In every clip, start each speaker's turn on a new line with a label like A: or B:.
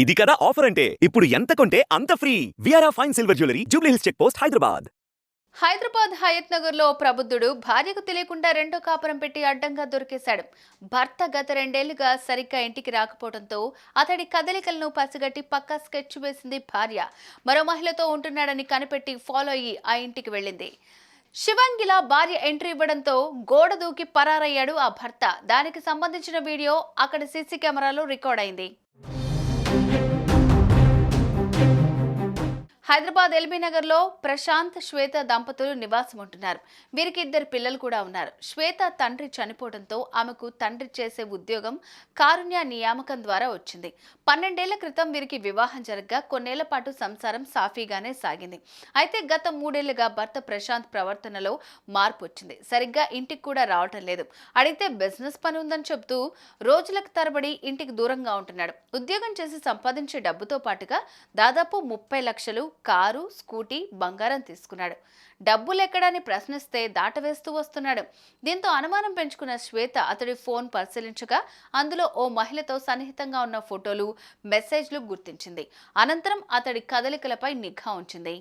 A: ఇది కదా ఆఫర్ అంటే? ఇప్పుడు ఎంత కొంటే అంత free విఆర్ఆ fine silver jewellery Jubilee Hills check post Hyderabad
B: Hyderabad Hayath నగర్లో ప్రబుద్ధుడు భార్యకు తెలియకుండా రెండో కాపురం పెట్టి అడ్డంగా దొరికేశాడు. భర్త గత రెండేళ్ళుగా సరిగ్గా ఇంటికి రాకపోవడంతో అతడి కదలికలను పసిగట్టి పక్కా స్కెచ్ వేసింది భార్య. మరో మహిళతో ఉంటున్నాడని కనిపెట్టి ఫాలో అయ్యి ఆ ఇంటికి వెళ్ళింది. శివంగిలా భార్య ఎంట్రీ ఇవ్వడంతో గోడ దూకి పరారయ్యాడు ఆ భర్త. దానికి సంబంధించిన వీడియో అక్కడ సీసీ కెమెరాలో రికార్డ్ అయింది. హైదరాబాద్ ఎల్బీ నగర్లో ప్రశాంత్ శ్వేత దంపతులు నివాసం ఉంటున్నారు వీరికి ఇద్దరు పిల్లలు కూడా ఉన్నారు. శ్వేత తండ్రి చనిపోవడంతో ఆమెకు తండ్రి చేసే ఉద్యోగం కారుణ్య నియామకం ద్వారా వచ్చింది. పన్నెండేళ్ళ క్రితం వీరికి వివాహం జరగగా కొన్నేళ్ళ పాటు సంసారం సాఫీగానే సాగింది. అయితే గత మూడేళ్ళుగా భర్త ప్రశాంత్ ప్రవర్తనలో మార్పు వచ్చింది. సరిగ్గా ఇంటికి కూడా రావటం లేదు. అడిగితే బిజినెస్ పని ఉందని చెప్తూ రోజులకు తరబడి ఇంటికి దూరంగా ఉంటున్నాడు. ఉద్యోగం చేసి సంపాదించే డబ్బుతో పాటుగా దాదాపు ముప్పై లక్షలు కారు స్కూటీ బంగారం తీసుకున్నాడు. డబ్బులు ఎక్కడని ప్రశ్నిస్తే దాటవేస్తూ వస్తున్నాడు. దీంతో అనుమానం పెంచుకున్న శ్వేత అతడి ఫోన్ పరిశీలించగా అందులో ఓ మహిళతో సన్నిహితంగా ఉన్న ఫోటోలు మెసేజ్లు గుర్తించింది. అనంతరం అతడి కదలికలపై నిఘా ఉంచింది.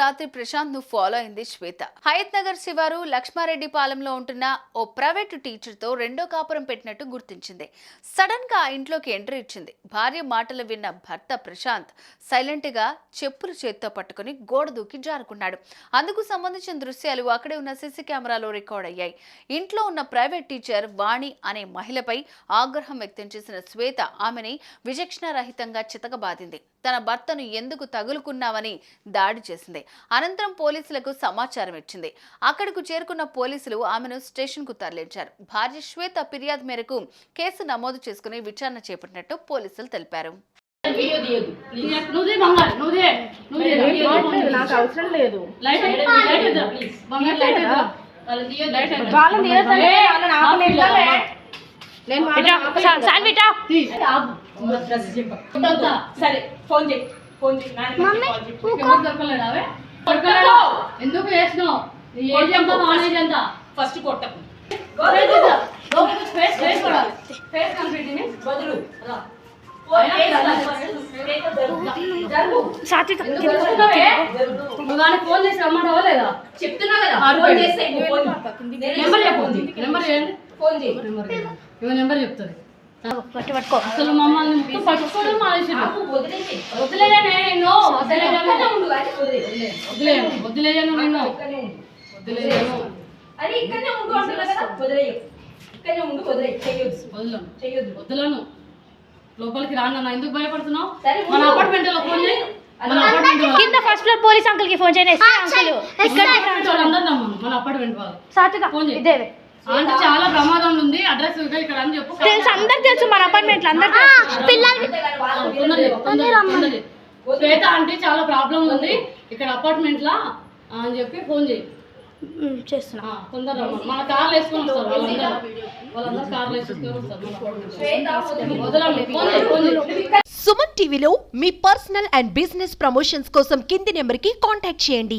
B: రాత్రి ప్రశాంత్ను ఫాలో అయింది శ్వేత. హయత్ నగర్ శివారు లక్ష్మారెడ్డి పాలెంలో ఉంటున్న ఓ ప్రైవేటు టీచర్తో రెండో కాపురం పెట్టినట్టు గుర్తించింది. సడన్గా ఆ ఇంట్లోకి ఎంట్రీ ఇచ్చింది. భార్య మాటలు విన్న భర్త ప్రశాంత్ సైలెంట్గా చెప్పులు చేత్తో పట్టుకుని గోడ దూకి జారుకున్నాడు. అందుకు సంబంధించిన దృశ్యాలు అక్కడే ఉన్న సీసీ కెమెరాలో రికార్డ్ అయ్యాయి. ఇంట్లో ఉన్న ప్రైవేట్ టీచర్ వాణి అనే మహిళపై ఆగ్రహం వ్యక్తం చేసిన శ్వేత ఆమెని విచక్షణారహితంగా చితకబాదింది. తన భర్తను ఎందుకు తగులుకున్నావని దాడి చేసింది. అనంతరం పోలీసులకు సమాచారం ఇచ్చింది. అక్కడకు చేరుకున్న పోలీసులు ఆమెను స్టేషన్కు తరలించారు. భార్య శ్వేత ఫిర్యాదు మేరకు కేసు నమోదు చేసుకుని విచారణ చేపట్టినట్టు పోలీసులు తెలిపారు.
C: నాకు అవసరం లేదు. వాళ్ళని వాళ్ళని ఆపలేదులే. నేను?
D: సరే ఫోన్ చేయి చేయి? ఎందుకు చేసినావు? నాలెడ్జ్ ఎంత ఫస్ట్ కొట్టకు. ఫేస్ ఫేస్ ఫేస్ బదులు రా. ఫోన్ చేసి రమ్మంటావా లేదా?
E: చెప్తున్నా కదా. ఫోన్. చేస్తే
D: నెంబర్ చెప్పండి నెంబర్ చేయండి
E: ఫోన్ చేయి.
D: నెంబర్ చెప్తుంది? అసలు మమ్మల్ని పట్టుకోవడం వదిలేయనే నిన్ను వదిలేయను
E: ఒక్కనే ఉండు కానీ వదిలేయ్.
D: వదిలేయను వదిలేయను నిన్ను.
E: ఇక్కడనే ఉండు.
D: వదిలేయను.
E: అరే ఇక్కడనే ఉండు అంటున్నా కదా. వదిలేయ్. ఇక్కడనే ఉండు వదిలేయ్. చెయ్యొద్దు.
D: వదలను.
E: చెయ్యొద్దు.
D: వదలను. లోపలికి రాను ఎందుకు భయపడుతున్నావు? మన. అపార్ట్మెంట్లో ఫోన్ చేయి. మన
E: అలా
D: అపార్ట్మెంట్లో
F: కింద ఫస్ట్ ఫ్లోర్ పోలీస్ అంకుల్కి ఫోన్ చేయండి అంకుల్
D: ఇక్కడ వాళ్ళందరూ నమ్మను మన అపార్ట్మెంట్ వాళ్ళు.
F: సాత్విక
D: ఫోన్ చేయి.
F: ఇదేవే?
D: అంటే చాలా ప్రమాదం ఉంది. అడ్రస్ ఇక్కడ అని చెప్పు.
F: తెలుసు అందరు తెలుసు మన అపార్ట్మెంట్లో అందరు పిల్లలు
E: అంతేగాని వాళ్ళు
D: తొందర చెప్పు, తొందర చెప్పు, తొందర చెప్పు. శ్వేత అంటే చాలా ప్రాబ్లం ఉంది. ఇక్కడ అపార్ట్మెంట్ లా అని చెప్పి ఫోన్ చేయి.
F: చేస్తున్నా.
D: మన కార్లు వేసుకొని వస్తారు వాళ్ళందరూ. వాళ్ళందరూ కార్లు వేసుకొని వస్తారు.
G: సుమన్ టీవీలో మీ పర్సనల్ అండ్ బిజినెస్ ప్రమోషన్స్ కోసం కింది నెంబర్కి కాంటాక్ట్ చేయండి.